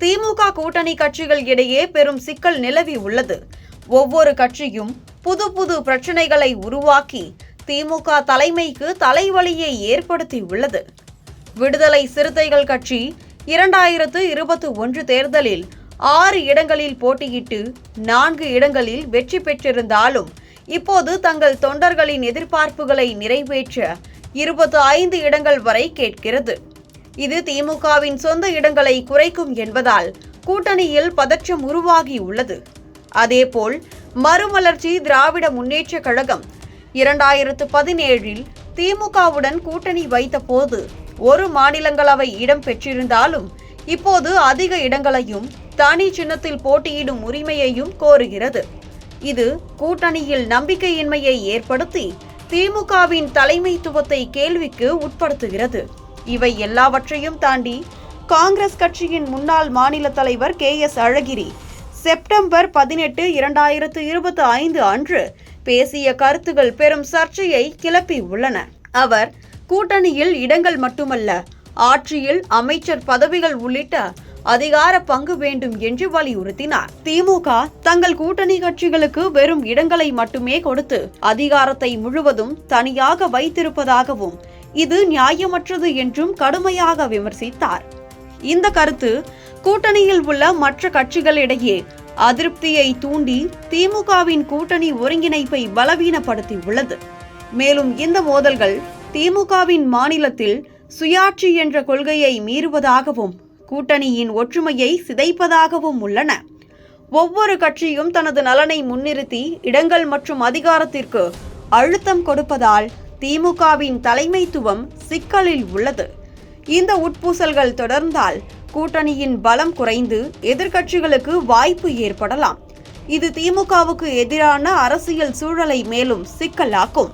திமுக கூட்டணி கட்சிகள் இடையே பெரும் சிக்கல் நிலவி உள்ளது. ஒவ்வொரு கட்சியும் புது புது பிரச்சனைகளை உருவாக்கி திமுக தலைமைக்கு தலைவலியை ஏற்படுத்தி உள்ளது. விடுதலை சிறுத்தைகள் கட்சி இரண்டாயிரத்து இருபத்தி ஒன்று தேர்தலில் ஆறு இடங்களில் போட்டியிட்டு நான்கு இடங்களில் வெற்றி பெற்றிருந்தாலும் இப்போது தங்கள் தொண்டர்களின் எதிர்பார்ப்புகளை நிறைவேற்ற இருபத்தி ஐந்து இடங்கள் வரை கேட்கிறது. இது திமுகவின் சொந்த இடங்களை குறைக்கும் என்பதால் கூட்டணியில் பதற்றம் உருவாகி உள்ளது அதேபோல் மறுமலர்ச்சி திராவிட முன்னேற்றக் கழகம் இரண்டாயிரத்து பதினேழில் திமுகவுடன் கூட்டணி வைத்தபோது ஒரு மாநிலங்களவை இடம் பெற்றிருந்தாலும் இப்போது அதிக இடங்களையும் தனி சின்னத்தில் போட்டியிடும் உரிமையையும் கோருகிறது. இது கூட்டணியில் நம்பிக்கையின்மையை ஏற்படுத்தி திமுகவின் தலைமைத்துவத்தை கேள்விக்கு உட்படுத்துகிறது. இவை எல்லாவற்றையும் தாண்டி காங்கிரஸ் கட்சியின் முன்னாள் மாநில தலைவர் கே எஸ் அழகிரி செப்டம்பர் பதினெட்டு இரண்டாயிரத்து இருபத்தி ஐந்து அன்று பேசிய கருத்துகள் பெரும் சர்ச்சையை கிளப்பி உள்ளன. அவர் கூட்டணியில் இடங்கள் மட்டுமல்ல ஆட்சியில் அமைச்சர் பதவிகள் உள்ளிட்ட அதிகார பங்கு வேண்டும் என்று வலியுறுத்தினார். திமுக தங்கள் கூட்டணி கட்சிகளுக்கு வெறும் இடங்களை மட்டுமே கொடுத்து அதிகாரத்தை முழுவதும் தனியாக வைத்திருப்பதாகவும் இது நியாயமற்றது என்றும் கடுமையாக விமர்சித்தார். இந்த கருத்து கூட்டணியில் உள்ள மற்ற கட்சிகளிடையே அதிருப்தியை தூண்டி திமுகவின் கூட்டணி ஒருங்கிணைப்பை பலவீனப்படுத்தி உள்ளது மேலும் இந்த மோதல்கள் திமுகவின் மாநிலத்தில் சுயாட்சி என்ற கொள்கையை மீறுவதாகவும் கூட்டணியின் ஒற்றுமையை சிதைப்பதாகவும் உள்ளன. ஒவ்வொரு கட்சியும் தனது நலனை முன்னிறுத்தி இடங்கள் மற்றும் அதிகாரத்திற்கு அழுத்தம் கொடுப்பதால் திமுகவின் தலைமைத்துவம் சிக்கலில் உள்ளது. இந்த உட்பூசல்கள் தொடர்ந்தால் கூட்டணியின் பலம் குறைந்து எதிர்க்கட்சிகளுக்கு வாய்ப்பு ஏற்படலாம். இது திமுகவுக்கு எதிரான அரசியல் சூழலை மேலும் சிக்கலாக்கும்.